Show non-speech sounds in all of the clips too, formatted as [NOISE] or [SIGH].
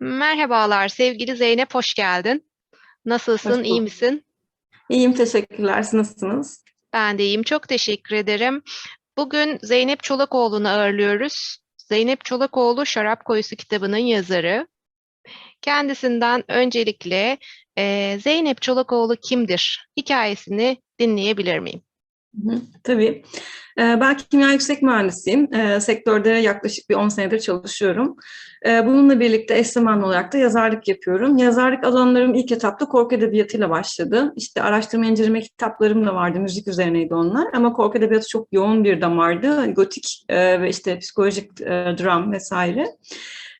Merhabalar sevgili Zeynep, hoş geldin. Nasılsın, Hoş iyi bulduk. misin? İyiyim, teşekkürler. Siz nasılsınız? Ben de iyiyim, çok teşekkür ederim. Bugün Zeynep Çolakoğlu'nu ağırlıyoruz. Zeynep Çolakoğlu, Şarap Koyusu kitabının yazarı. Kendisinden öncelikle eee, Zeynep Çolakoğlu kimdir? Hikayesini dinleyebilir miyim? Tabii. Ee, Ben kimya yüksek mühendisiyim. Ee, Sektörde yaklaşık bir 10 senedir çalışıyorum. Ee, Bununla birlikte eş zamanlı olarak da yazarlık yapıyorum. Yazarlık alanlarım ilk etapta korku edebiyatıyla başladı. İşte araştırma inceleme kitaplarım da vardı, müzik üzerineydi onlar. Ama korku edebiyatı çok yoğun bir damardı. Gotik e, ve işte psikolojik e, dram vesaire.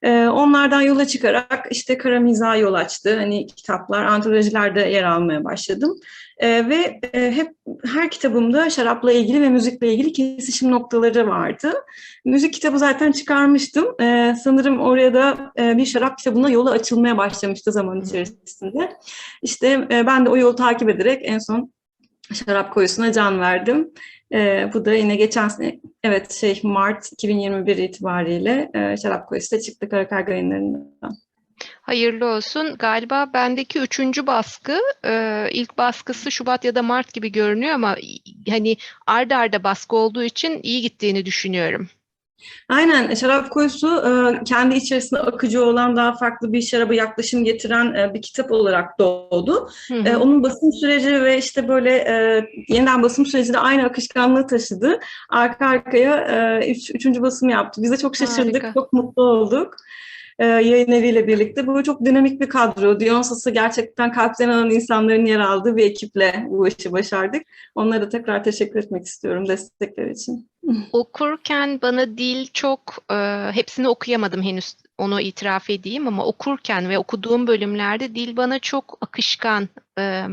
Ee, Onlardan yola çıkarak işte Kara Mizah yol açtı. Hani kitaplar, antolojilerde yer almaya başladım. Ee, ve e, hep her kitabımda şarapla ilgili ve müzikle ilgili kesişim noktaları vardı. Müzik kitabı zaten çıkarmıştım. Ee, sanırım oraya da e, bir şarap kitabına yolu açılmaya başlamıştı zaman içerisinde. İşte e, ben de o yolu takip ederek en son şarap koyusuna can verdim. Ee, bu da yine geçen sene, evet şey Mart 2021 itibariyle e, şarap da çıktı Karakarga yayınlarından. Hayırlı olsun. Galiba bendeki üçüncü baskı, eee, ilk baskısı Şubat ya da Mart gibi görünüyor ama hani arda arda baskı olduğu için iyi gittiğini düşünüyorum. Aynen şarap koyusu e, kendi içerisinde akıcı olan daha farklı bir şaraba yaklaşım getiren e, bir kitap olarak doğdu. Hı E, hı. Onun basım süreci ve işte böyle e, yeniden basım süreci de aynı akışkanlığı taşıdı. Arka arkaya e, üç, üçüncü basım yaptı. Biz de çok şaşırdık, Harika. çok mutlu olduk. E, yayın eviyle birlikte. Bu çok dinamik bir kadro. Dionysus'u gerçekten kalpten alan insanların yer aldığı bir ekiple bu işi başardık. Onlara da tekrar teşekkür etmek istiyorum destekleri için. [LAUGHS] Okurken bana dil çok, eee, hepsini okuyamadım henüz, onu itiraf edeyim ama okurken ve okuduğum bölümlerde dil bana çok akışkan, eee,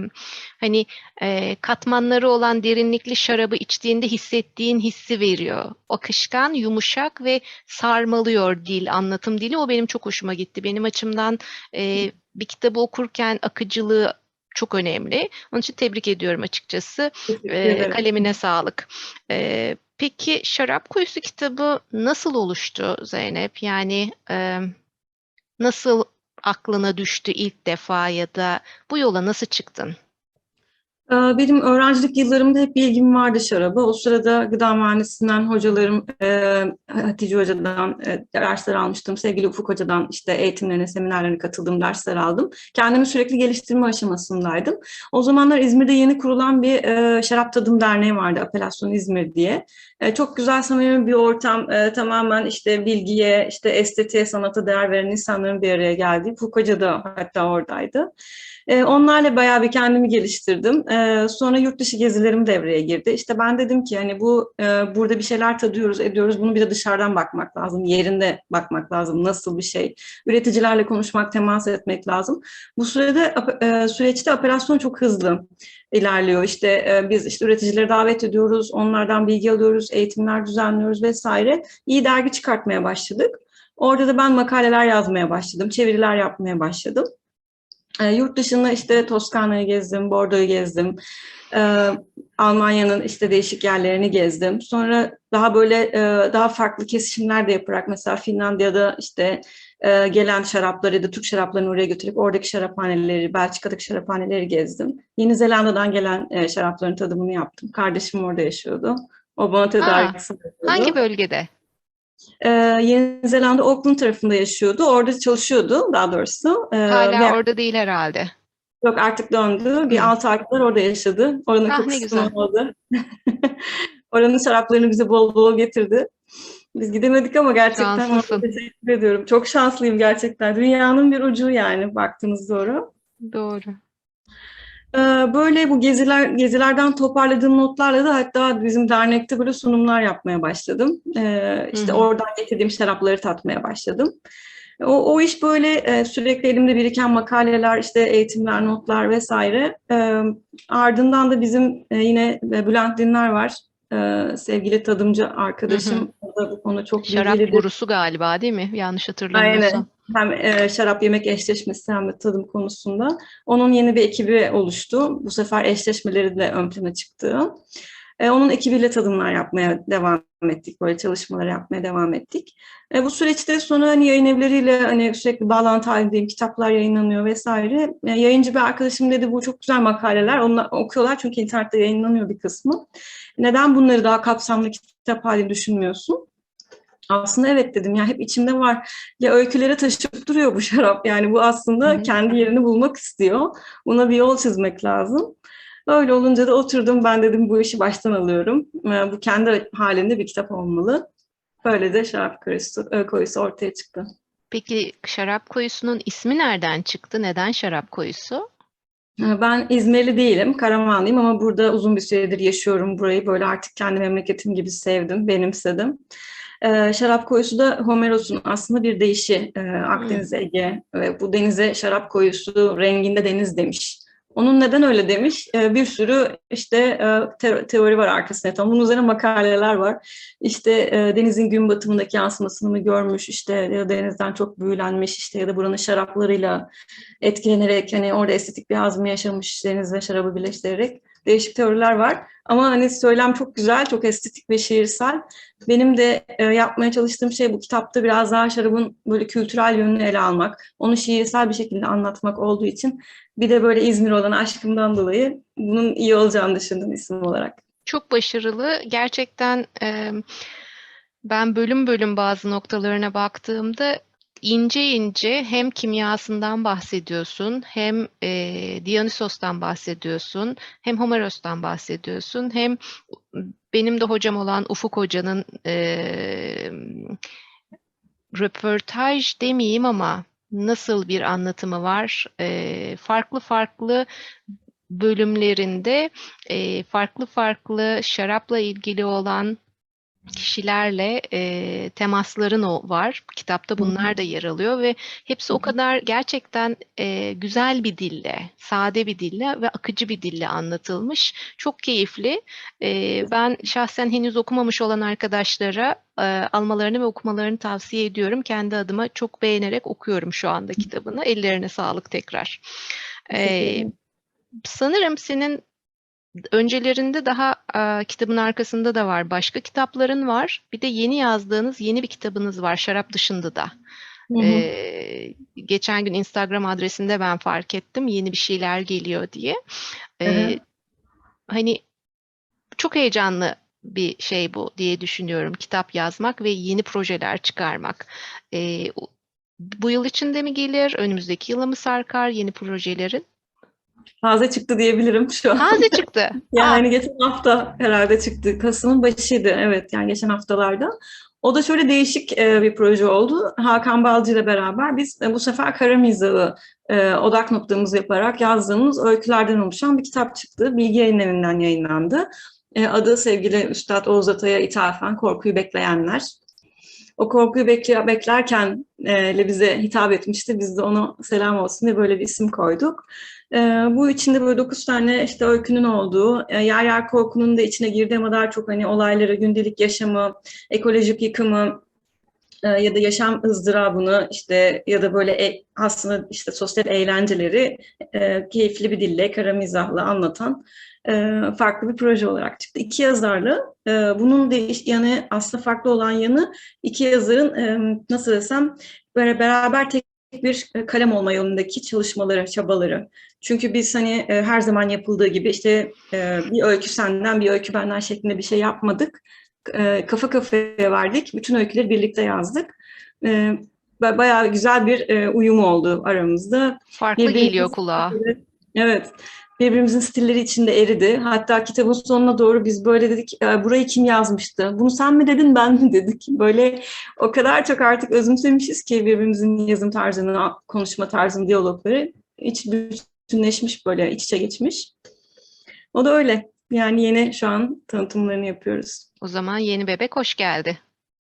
hani eee, katmanları olan derinlikli şarabı içtiğinde hissettiğin hissi veriyor. Akışkan, yumuşak ve sarmalıyor dil, anlatım dili. O benim çok hoşuma gitti. Benim açımdan eee, bir kitabı okurken akıcılığı çok önemli. Onun için tebrik ediyorum açıkçası. Ederim. kalemine sağlık. Eee, peki Şarap Kuyusu kitabı nasıl oluştu Zeynep? Yani eee, nasıl aklına düştü ilk defa ya da bu yola nasıl çıktın? Ee, Benim öğrencilik yıllarımda hep bir ilgim vardı şaraba. O sırada gıda mühendisliğinden hocalarım e, Hatice Hoca'dan e, dersler almıştım. Sevgili Ufuk Hoca'dan işte eğitimlerine, seminerlerine katıldığım dersler aldım. Kendimi sürekli geliştirme aşamasındaydım. O zamanlar İzmir'de yeni kurulan bir e, şarap tadım derneği vardı. Apelasyon İzmir diye. Çok güzel samimi bir ortam. Tamamen işte bilgiye, işte estetiğe, sanata değer veren insanların bir araya geldiği. Ufuk Hoca da hatta oradaydı. E, onlarla bayağı bir kendimi geliştirdim. E, sonra yurt dışı gezilerim devreye girdi. İşte ben dedim ki hani bu e, burada bir şeyler tadıyoruz, ediyoruz. Bunu bir de dışarıdan bakmak lazım. Yerinde bakmak lazım. Nasıl bir şey? Üreticilerle konuşmak, temas etmek lazım. Bu sürede e, süreçte operasyon çok hızlı ilerliyor. İşte e, biz işte üreticileri davet ediyoruz, onlardan bilgi alıyoruz, eğitimler düzenliyoruz vesaire. İyi dergi çıkartmaya başladık. Orada da ben makaleler yazmaya başladım, çeviriler yapmaya başladım. E, yurt dışında işte Toskana'yı gezdim, Bordeaux'u gezdim. E, Almanya'nın işte değişik yerlerini gezdim. Sonra daha böyle e, daha farklı kesişimler de yaparak mesela Finlandiya'da işte e, gelen şarapları da Türk şaraplarını oraya götürüp oradaki şaraphaneleri, Belçika'daki şaraphaneleri gezdim. Yeni Zelanda'dan gelen e, şarapların tadımını yaptım. Kardeşim orada yaşıyordu. O bana tedarik. Hangi bölgede? Ee, Yeni Zelanda Auckland tarafında yaşıyordu. Orada çalışıyordu daha doğrusu. Ee, Hala ve- orada değil herhalde. Yok artık döndü. Bir Hı. altı ay kadar orada yaşadı. Oranın Ah, kokusunu aldı. [LAUGHS] Oranın şaraplarını bize bol bol getirdi. Biz gidemedik ama gerçekten Şanslısın. teşekkür ediyorum. Çok şanslıyım gerçekten. Dünyanın bir ucu yani baktığınız doğru. Doğru. Ee, Böyle bu geziler gezilerden toparladığım notlarla da hatta bizim dernekte böyle sunumlar yapmaya başladım. Ee, işte Hı hı. oradan getirdiğim şarapları tatmaya başladım. O, o iş böyle e, sürekli elimde biriken makaleler, işte eğitimler, notlar vesaire. Ee, ardından da bizim e, yine e, Bülent Dinler var. Sevgili tadımcı arkadaşım. O da bu konu çok Şarap bilgilidir. gurusu galiba değil mi? Yanlış hatırlamıyorsam. Hem e, şarap yemek eşleşmesi hem de tadım konusunda. Onun yeni bir ekibi oluştu. Bu sefer eşleşmeleri de ön plana çıktı. E, onun ekibiyle tadımlar yapmaya devam ettik, böyle çalışmalar yapmaya devam ettik. E, bu süreçte sonra hani yayın evleriyle hani sürekli bağlantı halindeyim, kitaplar yayınlanıyor vesaire. E, yayıncı bir arkadaşım dedi bu çok güzel makaleler, onlar okuyorlar çünkü internette yayınlanıyor bir kısmı. Neden bunları daha kapsamlı kitap halinde düşünmüyorsun? Aslında evet dedim ya hep içimde var. Ya öykülere taşıp duruyor bu şarap. Yani bu aslında kendi yerini bulmak istiyor. Buna bir yol çizmek lazım. Öyle olunca da oturdum ben dedim bu işi baştan alıyorum. Ee, Bu kendi halinde bir kitap olmalı. Böyle de şarap koyusu, ö- koyusu ortaya çıktı. Peki şarap koyusunun ismi nereden çıktı? Neden şarap koyusu? Ee, Ben İzmirli değilim, Karamanlıyım ama burada uzun bir süredir yaşıyorum burayı. Böyle artık kendi memleketim gibi sevdim, benimsedim. Ee, şarap koyusu da Homeros'un aslında bir deyişi. Ee, Akdeniz Ege ve bu denize şarap koyusu renginde deniz demiş. Onun neden öyle demiş? Ee, bir sürü işte e, te- teori var arkasında. Tam bunun üzerine makaleler var. İşte e, denizin gün batımındaki yansımasını mı görmüş, işte ya denizden çok büyülenmiş, işte ya da buranın şaraplarıyla etkilenerek hani orada estetik bir haz mı yaşamış deniz ve şarabı birleştirerek değişik teoriler var. Ama hani söylem çok güzel, çok estetik ve şiirsel. Benim de e, yapmaya çalıştığım şey bu kitapta biraz daha şarabın böyle kültürel yönünü ele almak, onu şiirsel bir şekilde anlatmak olduğu için bir de böyle İzmir olan aşkımdan dolayı bunun iyi olacağını düşündüm isim olarak. Çok başarılı. Gerçekten e, ben bölüm bölüm bazı noktalarına baktığımda ince ince hem kimyasından bahsediyorsun, hem e, Dionysos'tan bahsediyorsun, hem Homeros'tan bahsediyorsun, hem benim de hocam olan Ufuk Hoca'nın e, röportaj demeyeyim ama nasıl bir anlatımı var? E, farklı farklı bölümlerinde e, farklı farklı şarapla ilgili olan kişilerle e, temasların o var. Kitapta bunlar da yer alıyor ve hepsi o kadar gerçekten e, güzel bir dille, sade bir dille ve akıcı bir dille anlatılmış. Çok keyifli. E, ben şahsen henüz okumamış olan arkadaşlara e, almalarını ve okumalarını tavsiye ediyorum. Kendi adıma çok beğenerek okuyorum şu anda kitabını. Ellerine sağlık tekrar. E, sanırım senin öncelerinde daha e, kitabın arkasında da var. Başka kitapların var. Bir de yeni yazdığınız yeni bir kitabınız var. Şarap dışında da. Hı hı. E, geçen gün Instagram adresinde ben fark ettim. Yeni bir şeyler geliyor diye. E, Hı hı. hani çok heyecanlı bir şey bu diye düşünüyorum. Kitap yazmak ve yeni projeler çıkarmak. E, bu yıl içinde mi gelir? Önümüzdeki yıla mı sarkar yeni projelerin? Taze çıktı diyebilirim şu an. Taze [LAUGHS] çıktı. Yani geçen hafta herhalde çıktı. Kasım'ın başıydı. Evet yani geçen haftalarda. O da şöyle değişik e, bir proje oldu. Hakan Balcı ile beraber biz e, bu sefer kara mizahı e, odak noktamız yaparak yazdığımız öykülerden oluşan bir kitap çıktı. Bilgi Yayın Evi'nden yayınlandı. E, adı sevgili Üstad Oğuz Atay'a ithafen Korkuyu Bekleyenler. O korkuyu bekle, beklerken e, bize hitap etmişti. Biz de ona selam olsun diye böyle bir isim koyduk. E, bu içinde böyle dokuz tane işte öykünün olduğu, e, yer yer korkunun da içine girdiği ama daha çok hani olayları, gündelik yaşamı, ekolojik yıkımı e, ya da yaşam ızdırabını işte ya da böyle e, aslında işte sosyal eğlenceleri e, keyifli bir dille, kara mizahla anlatan e, farklı bir proje olarak çıktı. İki yazarlı. E, bunun değiş yanı aslında farklı olan yanı iki yazarın e, nasıl desem böyle beraber tek bir kalem olma yolundaki çalışmaları, çabaları. Çünkü biz hani e, her zaman yapıldığı gibi işte e, bir öykü senden, bir öykü benden şeklinde bir şey yapmadık. E, kafa kafaya verdik. Bütün öyküleri birlikte yazdık. E, ba- bayağı güzel bir e, uyum oldu aramızda. Farklı Birbirimiz- geliyor kulağa. Evet. Birbirimizin stilleri içinde eridi. Hatta kitabın sonuna doğru biz böyle dedik, "E, burayı kim yazmıştı? Bunu sen mi dedin, ben mi dedik? [LAUGHS] Böyle o kadar çok artık özümsemişiz ki birbirimizin yazım tarzını, konuşma tarzını, diyalogları iç bütünleşmiş böyle, iç içe geçmiş. O da öyle. Yani yeni şu an tanıtımlarını yapıyoruz. O zaman yeni bebek hoş geldi.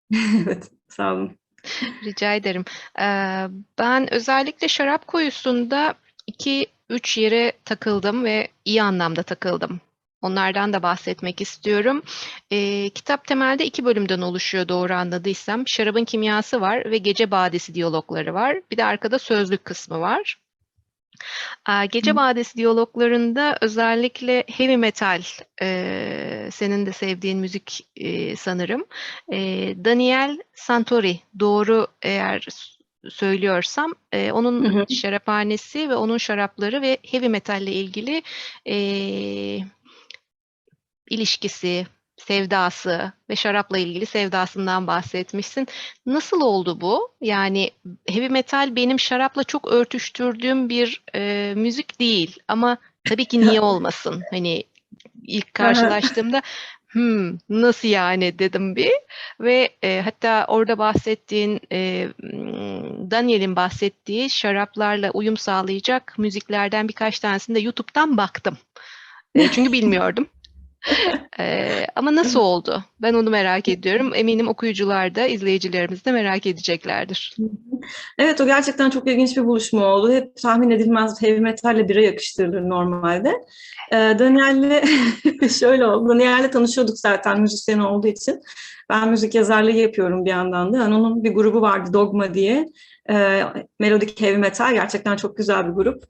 [LAUGHS] Evet, sağ olun. Rica ederim. Ee, ben özellikle şarap koyusunda iki üç yere takıldım ve iyi anlamda takıldım. Onlardan da bahsetmek istiyorum. Ee, kitap temelde iki bölümden oluşuyor doğru anladıysam. Şarabın kimyası var ve gece badesi diyalogları var. Bir de arkada sözlük kısmı var. Aaa, Gece Hı. Vadisi diyaloglarında özellikle heavy metal, eee, senin de sevdiğin müzik, eee, sanırım. Eee, Daniel Santori, doğru eğer söylüyorsam, Hı onun hı. şaraphanesi ve onun şarapları ve heavy metalle ilgili, eee, ilişkisi, sevdası ve şarapla ilgili sevdasından bahsetmişsin. Nasıl oldu bu? Yani heavy metal benim şarapla çok örtüştürdüğüm bir, eee, müzik değil ama tabii ki niye [LAUGHS] olmasın? Hani ilk Hı hı. karşılaştığımda, "Hımm, nasıl yani?" dedim bir ve, eee, hatta orada bahsettiğin, eee, ımm, Daniel'in bahsettiği şaraplarla uyum sağlayacak müziklerden birkaç tanesine de YouTube'dan baktım. Eee, çünkü [LAUGHS] bilmiyordum. [LAUGHS] Eee, ama nasıl oldu? Ben onu merak ediyorum. Eminim okuyucular da, izleyicilerimiz de merak edeceklerdir. Evet, o gerçekten çok ilginç bir buluşma oldu. Hep tahmin edilmez heavy metalle bira yakıştırılır normalde. Eee, Daniel'le [LAUGHS] şöyle oldu, Daniel'le tanışıyorduk zaten müzisyen olduğu için. Ben müzik yazarlığı yapıyorum bir yandan da. Hani onun bir grubu vardı Dogma diye. Eee, melodik heavy metal gerçekten çok güzel bir grup.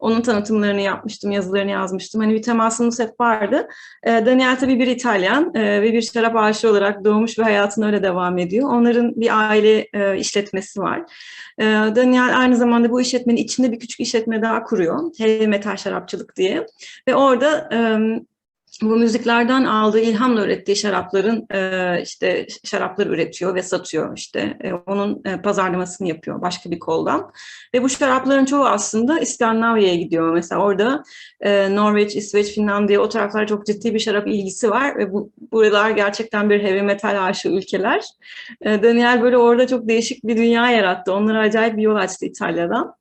Onun tanıtımlarını yapmıştım, yazılarını yazmıştım. Hani bir temasımız hep vardı. Eee, Daniel tabii bir İtalyan eee, ve bir şarap aşığı olarak doğmuş ve hayatına öyle devam ediyor. Onların bir aile eee, işletmesi var. Eee, Daniel aynı zamanda bu işletmenin içinde bir küçük işletme daha kuruyor. Heavy metal şarapçılık diye. Ve orada emm, bu müziklerden aldığı ilhamla ürettiği şarapların eee, işte şarapları üretiyor ve satıyor işte. Eee, onun eee, pazarlamasını yapıyor başka bir koldan. Ve bu şarapların çoğu aslında İskandinavya'ya gidiyor. Mesela orada eee, Norveç, İsveç, Finlandiya o taraflara çok ciddi bir şarap ilgisi var ve bu buralar gerçekten bir heavy metal aşığı ülkeler. Eee, Daniel böyle orada çok değişik bir dünya yarattı. Onlara acayip bir yol açtı İtalya'dan.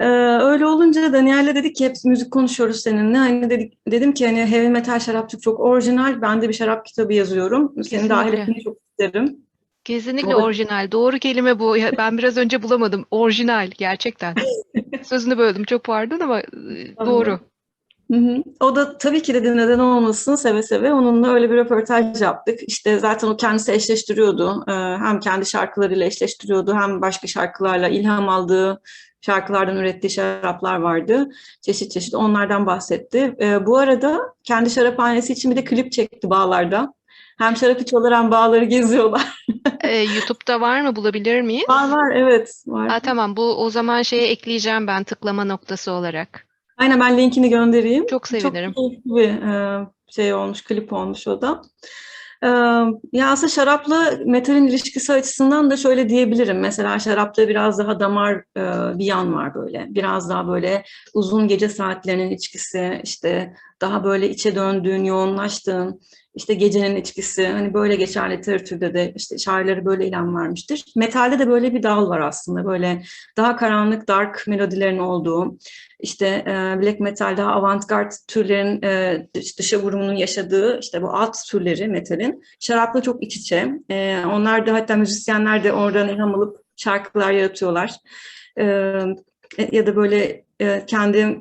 Eee, öyle olunca Daniel'le dedik ki hep müzik konuşuyoruz seninle. Hani dedik, dedim ki hani heavy metal şarapçılık çok orijinal. Ben de bir şarap kitabı yazıyorum. Seni dahil Kesinlikle. etmeyi çok isterim. Kesinlikle da orijinal. Doğru kelime bu. Ben biraz önce bulamadım. Orijinal gerçekten. [LAUGHS] Sözünü böldüm. Çok pardon ama, ııı, doğru. Hı hı. O da tabii ki dedi neden olmasın seve seve. Onunla öyle bir röportaj yaptık. İşte zaten o kendisi eşleştiriyordu. Eee, hem kendi şarkılarıyla eşleştiriyordu hem başka şarkılarla ilham aldığı şarkılardan ürettiği şaraplar vardı. Çeşit çeşit onlardan bahsetti. Eee, bu arada kendi şaraphanesi için bir de klip çekti bağlarda. Hem şarap içiyorlar hem bağları geziyorlar. Eee, YouTube'da var mı? Bulabilir miyiz? Var var evet var. A, tamam. Bu o zaman şeye ekleyeceğim ben tıklama noktası olarak. Aynen ben linkini göndereyim. Çok Çok sevinirim. keyifli bir eee, şey olmuş, klip olmuş o da. Ya aslında şarapla metalin ilişkisi açısından da şöyle diyebilirim. Mesela şarapta biraz daha damar bir yan var böyle. Biraz daha böyle uzun gece saatlerinin içkisi, işte daha böyle içe döndüğün, yoğunlaştığın, işte gecenin içkisi. Hani böyle geçer literatürde de işte şairlere böyle ilan vermiştir. Metalde de böyle bir dal var aslında. Böyle daha karanlık, dark melodilerin olduğu, işte eee, black metal daha avantgard türlerin dış- dışa vurumunun yaşadığı işte bu alt türleri metalin şarapla çok iç içe. Eee, onlar da hatta müzisyenler de oradan ilham alıp şarkılar yaratıyorlar. Eee, ya da böyle eee, kendi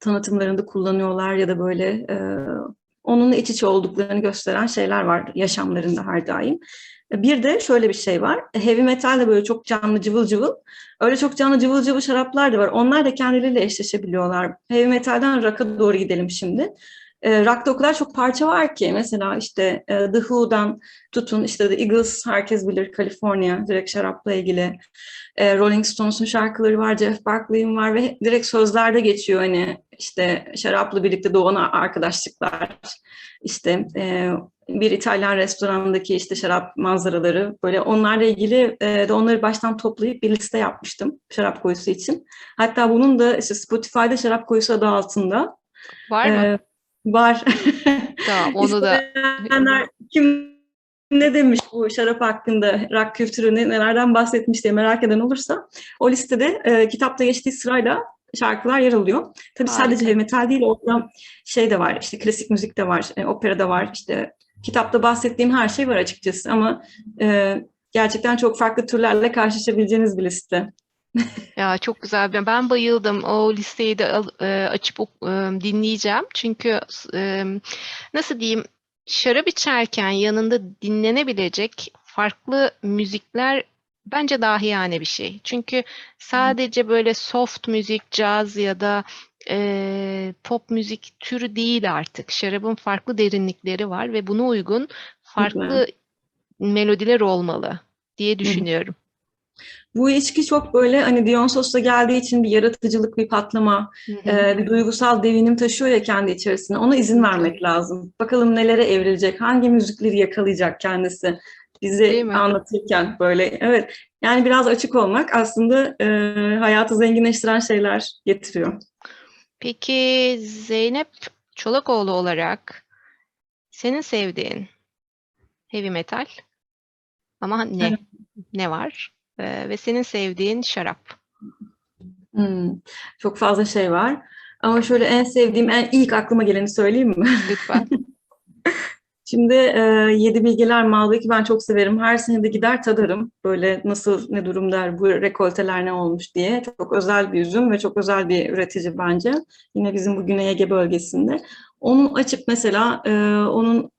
tanıtımlarında kullanıyorlar ya da böyle eee, onunla iç içe olduklarını gösteren şeyler var yaşamlarında her daim. Bir de şöyle bir şey var. Heavy metal de böyle çok canlı cıvıl cıvıl. Öyle çok canlı cıvıl cıvıl şaraplar da var. Onlar da kendileriyle eşleşebiliyorlar. Heavy metalden rock'a doğru gidelim şimdi. E, rock'ta o kadar çok parça var ki. Mesela işte e, The Who'dan tutun işte The Eagles herkes bilir California direkt şarapla ilgili. E, Rolling Stones'un şarkıları var, Jeff Buckley'in var ve direkt sözlerde geçiyor hani işte şarapla birlikte doğan arkadaşlıklar. İşte e, bir İtalyan restoranındaki işte şarap manzaraları böyle onlarla ilgili e, de onları baştan toplayıp bir liste yapmıştım şarap koyusu için. Hatta bunun da işte Spotify'da şarap koyusu adı altında. Var mı? E, var. Tamam, onu da [LAUGHS] kim ne demiş bu şarap hakkında, rock kültürünü nelerden bahsetmiş diye merak eden olursa o listede e, kitapta geçtiği sırayla şarkılar yer alıyor. Tabii Harika. sadece heavy metal değil, orada şey de var, işte klasik müzik de var, e, opera da var, işte kitapta bahsettiğim her şey var açıkçası ama e, gerçekten çok farklı türlerle karşılaşabileceğiniz bir liste. Ya çok güzel. Ben bayıldım. O listeyi de e, açıp e, dinleyeceğim. Çünkü e, nasıl diyeyim, şarap içerken yanında dinlenebilecek farklı müzikler Bence dahiyane bir şey. Çünkü sadece böyle soft müzik, caz ya da eee, pop müzik türü değil artık. Şarabın farklı derinlikleri var ve buna uygun farklı melodiler olmalı diye düşünüyorum. Bu içki çok böyle hani Dionysos'ta geldiği için bir yaratıcılık, bir patlama, e, bir duygusal devinim taşıyor ya kendi içerisinde. Ona izin vermek lazım. Bakalım nelere evrilecek, hangi müzikleri yakalayacak kendisi bizi anlatırken böyle. Evet, yani biraz açık olmak aslında e, hayatı zenginleştiren şeyler getiriyor. Peki Zeynep Çolakoğlu olarak senin sevdiğin heavy metal ama ne? Evet. Ne var? Ve senin sevdiğin şarap. Hmm, çok fazla şey var. Ama şöyle en sevdiğim, en ilk aklıma geleni söyleyeyim mi? Lütfen. [LAUGHS] Şimdi e, Yedi Bilgeler Malbeck'i ben çok severim. Her sene de gider tadarım. Böyle nasıl, ne durumda, bu rekolteler ne olmuş diye. Çok özel bir üzüm ve çok özel bir üretici bence. Yine bizim bu Güney Ege bölgesinde. Onu açıp mesela e, onun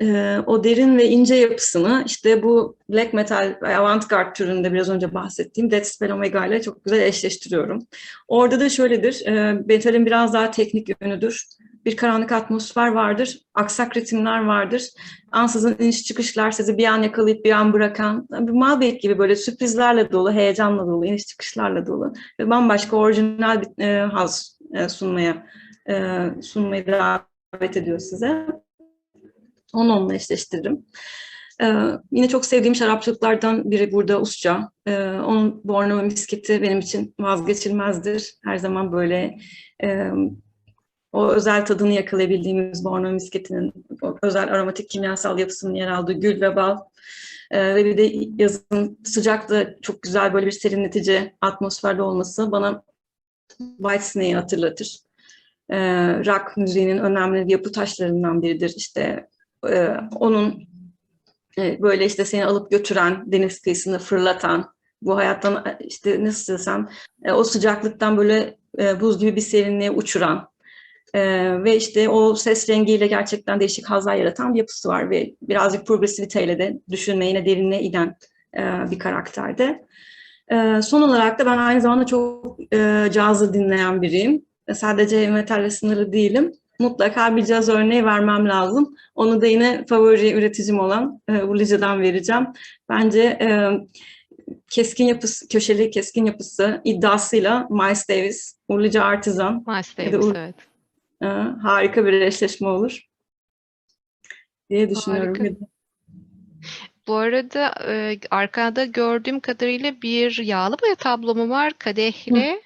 e, o derin ve ince yapısını işte bu black metal ve avantgard türünde biraz önce bahsettiğim Dead Spell Omega ile çok güzel eşleştiriyorum. Orada da şöyledir, e, metalin biraz daha teknik yönüdür. Bir karanlık atmosfer vardır, aksak ritimler vardır. Ansızın iniş çıkışlar sizi bir an yakalayıp bir an bırakan, bir Malbec gibi böyle sürprizlerle dolu, heyecanla dolu, iniş çıkışlarla dolu ve bambaşka orijinal bir e, haz e, sunmaya e, sunmayı davet ediyor size. Onu onunla eşleştiririm. Ee, yine çok sevdiğim şarapçılıklardan biri burada Usça. Ee, onun Bornova misketi benim için vazgeçilmezdir. Her zaman böyle e, o özel tadını yakalayabildiğimiz Bornova misketinin o özel aromatik kimyasal yapısının yer aldığı gül ve bal. Ee, ve bir de yazın sıcakta çok güzel böyle bir serinletici atmosferde olması bana Whitesnake'i hatırlatır. Ee, rock müziğinin önemli yapı taşlarından biridir. İşte e, onun e, böyle işte seni alıp götüren, deniz kıyısını fırlatan, bu hayattan e, işte nasıl desem e, o sıcaklıktan böyle e, buz gibi bir serinliğe uçuran e, ve işte o ses rengiyle gerçekten değişik hazlar yaratan bir yapısı var ve birazcık progresiviteyle de düşünme yine derinliğe inen e, bir karakterde. E, son olarak da ben aynı zamanda çok e, cazı dinleyen biriyim. E, Sadece metalle sınırlı değilim mutlaka bir caz örneği vermem lazım. Onu da yine favori üreticim olan e, Ulica'dan vereceğim. Bence e, keskin yapısı, köşeli keskin yapısı iddiasıyla Miles Davis, Ulica Artisan Miles Davis, Ur- evet. e, harika bir eşleşme olur diye düşünüyorum. Harika. Bu arada e, arkada gördüğüm kadarıyla bir yağlı boya tablo mu var kadehle?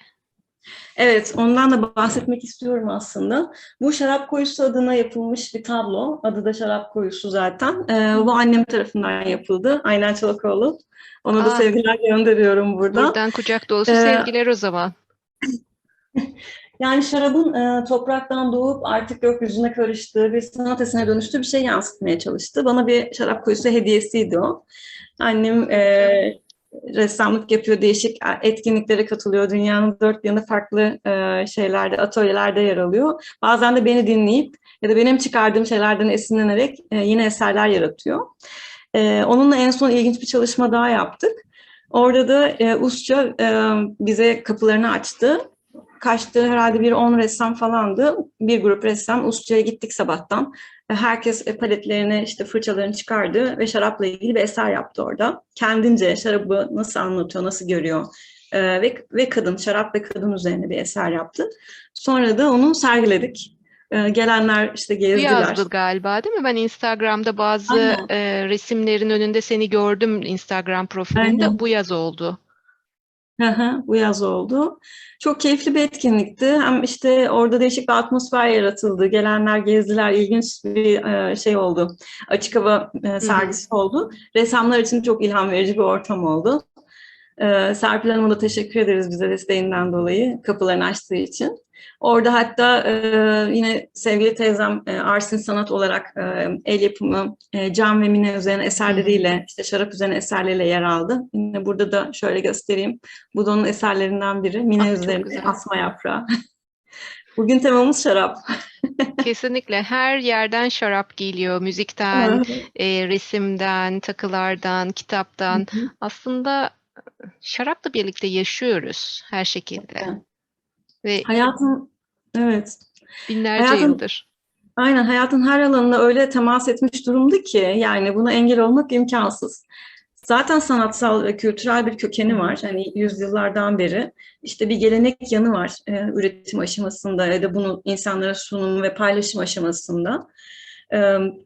Evet, ondan da bahsetmek istiyorum aslında. Bu şarap koyusu adına yapılmış bir tablo. Adı da şarap koyusu zaten. Ee, bu annem tarafından yapıldı. Aynen Çolakoğlu. Ona da Aa. sevgiler gönderiyorum buradan. Buradan kucak dolusu Ee, sevgiler o zaman. [LAUGHS] Yani şarabın e, topraktan doğup artık gökyüzüne karıştığı bir sanat eserine dönüştüğü bir şey yansıtmaya çalıştı. Bana bir şarap koyusu hediyesiydi o. Annem e, ressamlık yapıyor, değişik etkinliklere katılıyor. Dünyanın dört yanı farklı e, şeylerde, atölyelerde yer alıyor. Bazen de beni dinleyip ya da benim çıkardığım şeylerden esinlenerek e, yine eserler yaratıyor. E, onunla en son ilginç bir çalışma daha yaptık. Orada da e, Usça e, bize kapılarını açtı. Kaçtı herhalde bir 10 ressam falandı. Bir grup ressam Usça'ya gittik sabahtan. Herkes e, paletlerini, işte fırçalarını çıkardı ve şarapla ilgili bir eser yaptı orada. Kendince şarabı nasıl anlatıyor, nasıl görüyor e, ve, ve kadın, şarap ve kadın üzerine bir eser yaptı. Sonra da onu sergiledik. E, gelenler işte gezdiler. yazdı galiba değil mi? Ben Instagram'da bazı Aynen. e, resimlerin önünde seni gördüm Instagram profilinde. Aynen. Bu yaz oldu. Bu yaz oldu. Çok keyifli bir etkinlikti. Hem işte orada değişik bir atmosfer yaratıldı. Gelenler gezdiler. İlginç bir e, şey oldu. Açık hava e, sergisi oldu. Ressamlar için çok ilham verici bir ortam oldu. E, Serpil Hanım'a da teşekkür ederiz bize desteğinden dolayı, kapılarını açtığı için. Orada hatta e, yine sevgili teyzem e, Arsin Sanat olarak e, el yapımı e, cam ve mine üzerine eserleriyle, işte şarap üzerine eserleriyle yer aldı. Yine burada da şöyle göstereyim. Bu da onun eserlerinden biri. Mine Ah, üzerine asma yaprağı. [LAUGHS] Bugün temamız şarap. [LAUGHS] Kesinlikle her yerden şarap geliyor. Müzikten, e, resimden, takılardan, kitaptan. Aslında şarapla birlikte yaşıyoruz her şekilde. Ve Hayatın, evet. binlerce hayatın- yıldır. Aynen hayatın her alanına öyle temas etmiş durumda ki yani buna engel olmak imkansız. Zaten sanatsal ve kültürel bir kökeni var. Hani yüzyıllardan beri işte bir gelenek yanı var e, üretim aşamasında ya da bunu insanlara sunum ve paylaşım aşamasında. E,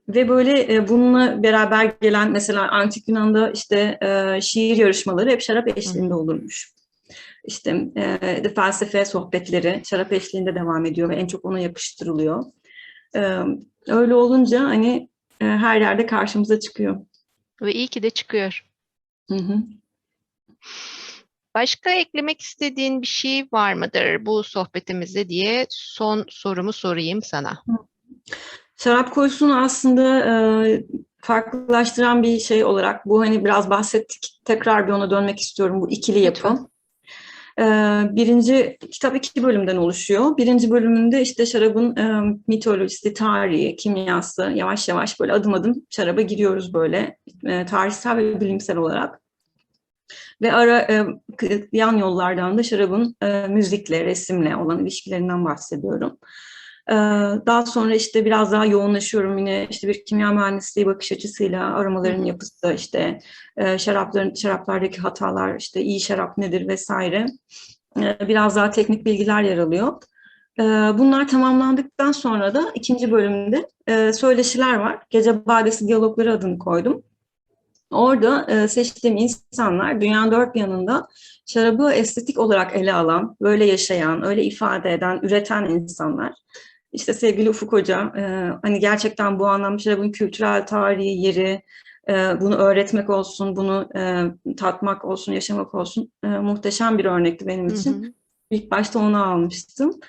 ve böyle e, bununla beraber gelen mesela Antik Yunan'da işte e, şiir yarışmaları hep şarap eşliğinde olurmuş. İşte e, felsefe sohbetleri şarap eşliğinde devam ediyor ve en çok ona yakıştırılıyor. Ee, öyle olunca hani e, her yerde karşımıza çıkıyor. Ve iyi ki de çıkıyor. Hı hı. Başka eklemek istediğin bir şey var mıdır bu sohbetimizde diye son sorumu sorayım sana. Şarap koyusunu aslında e, farklılaştıran bir şey olarak bu hani biraz bahsettik. Tekrar bir ona dönmek istiyorum bu ikili yapı. Lütfen. Ee, birinci kitap iki bölümden oluşuyor. Birinci bölümünde işte şarabın e, mitolojisi, tarihi, kimyası yavaş yavaş böyle adım adım şaraba giriyoruz böyle e, tarihsel ve bilimsel olarak. Ve ara e, yan yollardan da şarabın müzikle, resimle olan ilişkilerinden bahsediyorum. Ee, Daha sonra işte biraz daha yoğunlaşıyorum yine işte bir kimya mühendisliği bakış açısıyla aromaların yapısı, işte e, şarapların şaraplardaki hatalar, işte iyi şarap nedir vesaire. Ee, Biraz daha teknik bilgiler yer alıyor. Ee, Bunlar tamamlandıktan sonra da ikinci bölümde e, söyleşiler var. Gece Badesi Diyalogları adını koydum. Orada e, seçtiğim insanlar dünyanın dört yanında şarabı estetik olarak ele alan, böyle yaşayan, öyle ifade eden, üreten insanlar. İşte sevgili Ufuk Hoca, e, hani gerçekten bu anlamda şarabın kültürel tarihi, yeri, e, bunu öğretmek olsun, bunu e, tatmak olsun, yaşamak olsun e, muhteşem bir örnekti benim Hı için. hı. İlk başta onu almıştım.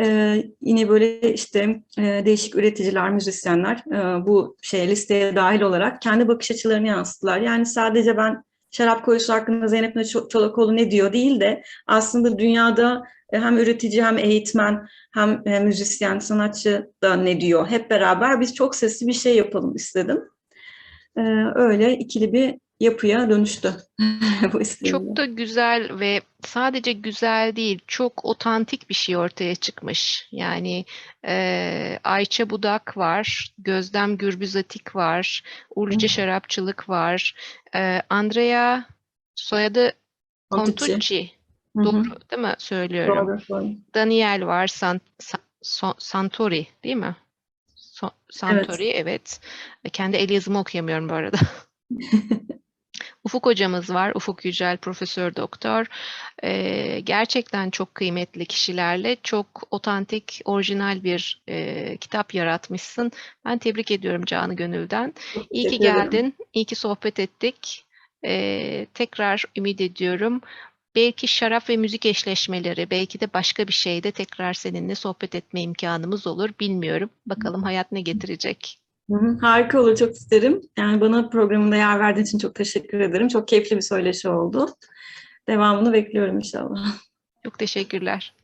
Ee, yine böyle işte e, değişik üreticiler, müzisyenler e, bu şeye listeye dahil olarak kendi bakış açılarını yansıttılar. Yani sadece ben şarap koyusu hakkında Zeynep Ço- Çolakoğlu ne diyor değil de aslında dünyada e, hem üretici hem eğitmen hem e, müzisyen, sanatçı da ne diyor. Hep beraber biz çok sesli bir şey yapalım istedim. Ee, öyle ikili bir yapıya dönüştü [LAUGHS] bu isteğimle. Çok da güzel ve sadece güzel değil, çok otantik bir şey ortaya çıkmış. Yani eee, Ayça Budak var, Gözlem Gürbüzatik var, Hı. Şarapçılık var, eee, Andrea soyadı Contucci. Doğru değil mi söylüyorum? Doğru, doğru. Daniel var, San, Sa- So- Santori değil mi? So- Santori, evet. Kendi el yazımı okuyamıyorum bu arada. [LAUGHS] Ufuk hocamız var. Ufuk Yücel, profesör doktor. Ee, gerçekten çok kıymetli kişilerle çok otantik, orijinal bir e, kitap yaratmışsın. Ben tebrik ediyorum canı gönülden. İyi ki geldin. İyi ki sohbet ettik. Ee, tekrar ümit ediyorum. Belki şarap ve müzik eşleşmeleri, belki de başka bir şeyde tekrar seninle sohbet etme imkanımız olur. Bilmiyorum. Bakalım hayat ne getirecek. Hı hı, Harika olur, çok isterim. Yani bana programında yer verdiğin için çok teşekkür ederim. Çok keyifli bir söyleşi oldu. Devamını bekliyorum inşallah. Çok teşekkürler.